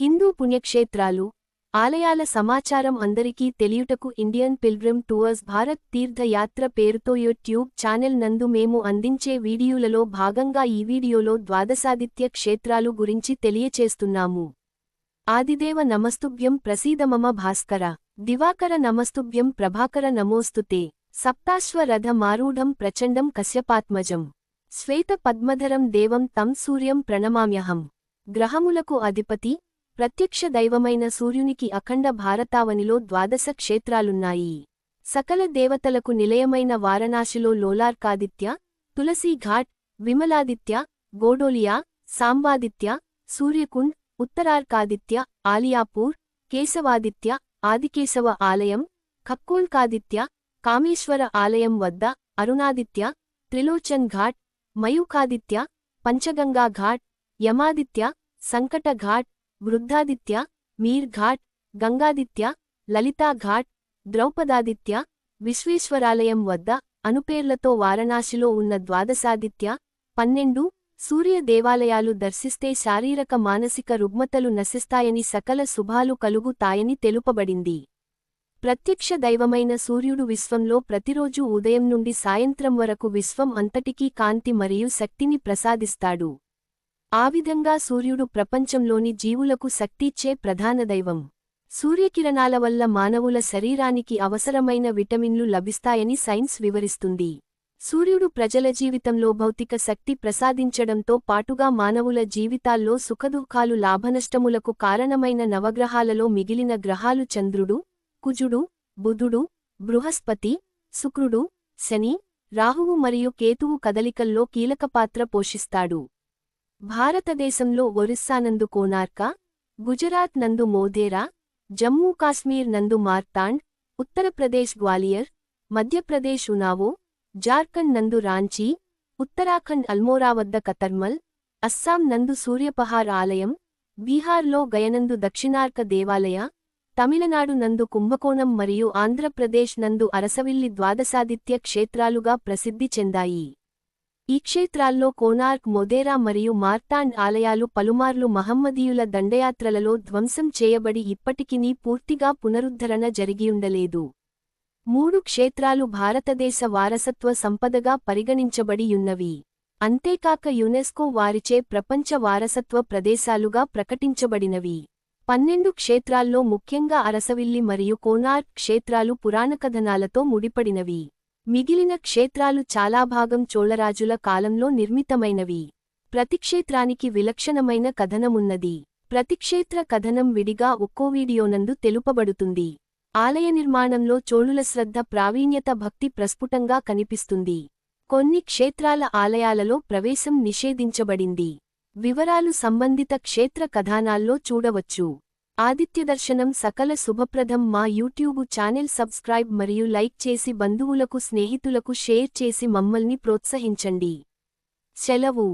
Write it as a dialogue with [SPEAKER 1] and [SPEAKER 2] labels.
[SPEAKER 1] హిందూ పుణ్యక్షేత్రాలు ఆలయాల సమాచారం అందరికీ తెలియుటకు Indian pilgrim tours Bharat Tirthayatra పేరుతో యూట్యూబ్ ఛానెల్ నందు మేము అందించే వీడియోలలో భాగంగా ఈ వీడియోలో ద్వాదశాదిత్య క్షేత్రాలు గురించి తెలియచేస్తున్నాము. ఆదిదేవ నమస్తుభ్యం ప్రసీదమమ భాస్కర దివాకర నమస్తుభ్యం ప్రభాకర నమోస్తుతే సప్తాశ్వరథ మారూఢం ప్రచండం కశ్యపాత్మజం శ్వేత పద్మధరం దేవం తం సూర్యం ప్రణమామ్యహం గ్రహములకు అధిపతి ప్రత్యక్ష దైవమైన సూర్యునికి అఖండ భారతావనిలో ద్వాదశ క్షేత్రాలున్నాయి. సకల దేవతలకు నిలయమైన వారణాసిలో లోలార్కాదిత్య తులసీఘాట్ విమలాదిత్య గోడోలియా సాంబాదిత్య సూర్యకుండ్ ఉత్తరార్కాదిత్య ఆలియాపూర్ కేశవాదిత్య ఆదికేశవ ఆలయం ఖక్కోల్కాదిత్య కామేశ్వర ఆలయం వద్ద అరుణాదిత్య త్రిలోచన్ ఘాట్ మయూకాదిత్య పంచగంగా ఘాట్ యమాదిత్య సంకట ఘాట్ వృద్ధాదిత్య మీర్ ఘాట్ గంగాదిత్య లలితా ఘాట్ ద్రౌపదాదిత్య విశ్వేశ్వరాలయం వద్ద అనుపేర్లతో వారణాసిలో ఉన్న ద్వాదశాదిత్య పన్నెండు సూర్య దేవాలయాలు దర్శిస్తే శారీరక మానసిక రుగ్మతలు నశిస్తాయని సకల శుభాలు కలుగుతాయని తెలుపబడింది. ప్రత్యక్ష దైవమైన సూర్యుడు విశ్వంలో ప్రతిరోజూ ఉదయం నుండి సాయంత్రం వరకు విశ్వం అంతటికీ కాంతి మరియు శక్తిని ప్రసాదిస్తాడు. ఆ విధంగా సూర్యుడు ప్రపంచంలోని జీవులకు శక్తిచ్చే ప్రధాన దైవం. సూర్యకిరణాల వల్ల మానవుల శరీరానికి అవసరమైన విటమిన్లు లభిస్తాయని సైన్స్ వివరిస్తుంది. సూర్యుడు ప్రజల జీవితంలో భౌతిక శక్తి ప్రసాదించడంతో పాటుగా మానవుల జీవితాల్లో సుఖదుఖాలు లాభనష్టములకు కారణమైన నవగ్రహాలలో మిగిలిన గ్రహాలు చంద్రుడు కుజుడు బుధుడు బృహస్పతి శుక్రుడు శని రాహువు మరియు కేతువు కదలికల్లో కీలక పాత్ర పోషిస్తాడు. భారతదేశంలో ఒరిస్సానందు కోనార్క గుజరాత్ నందు మోధేరా జమ్మూ కాశ్మీర్ నందు మార్తాండ్ ఉత్తరప్రదేశ్ గ్వాలియర్ మధ్యప్రదేశ్ ఉనావో జార్ఖండ్ నందు రాంచీ ఉత్తరాఖండ్ అల్మోరా వద్ద కతర్మల్ అస్సాం నందు సూర్యపహార్ ఆలయం బీహార్లో గయనందు దక్షిణార్క దేవాలయ తమిళనాడు నందు కుంభకోణం మరియు ఆంధ్రప్రదేశ్ నందు అరసవిల్లి ద్వాదశాదిత్య క్షేత్రాలుగా ప్రసిద్ధి చెందాయి. ఈ క్షేత్రాల్లో కోనార్క్ మొదేరా మరియు మార్తాండ్ ఆలయాలు పలుమార్లు మహమ్మదీయుల దండయాత్రలలో ధ్వంసం చేయబడి ఇప్పటికినీ పూర్తిగా పునరుద్ధరణ జరిగియుండలేదు. మూడు క్షేత్రాలు భారతదేశ వారసత్వ సంపదగా పరిగణించబడియున్నవి. అంతేకాక యునెస్కో వారిచే ప్రపంచ వారసత్వ ప్రదేశాలుగా ప్రకటించబడినవి. పన్నెండు క్షేత్రాల్లో ముఖ్యంగా అరసవిల్లి మరియు కోనార్క్ క్షేత్రాలు పురాణకథనాలతో ముడిపడినవి. మిగిలిన క్షేత్రాలు చాలా భాగం చోళరాజుల కాలంలో నిర్మితమైనవి. ప్రతిక్షేత్రానికి విలక్షణమైన కథనమున్నది. ప్రతిక్షేత్ర కథనం విడిగా ఒక్కో వీడియోనందు తెలుపబడుతుంది. ఆలయ నిర్మాణంలో చోళుల శ్రద్ధ ప్రావీణ్యత భక్తి ప్రస్ఫుటంగా కనిపిస్తుంది. కొన్ని క్షేత్రాల ఆలయాలలో ప్రవేశం నిషేధించబడింది. వివరాలు సంబంధిత క్షేత్ర కథానాల్లో చూడవచ్చు. ఆదిత్యదర్శనం సకల శుభప్రదం. మా యూట్యూబు ఛానెల్ సబ్స్క్రైబ్ మరియు లైక్ చేసి బంధువులకు స్నేహితులకు షేర్ చేసి మమ్మల్ని ప్రోత్సహించండి. సెలవు.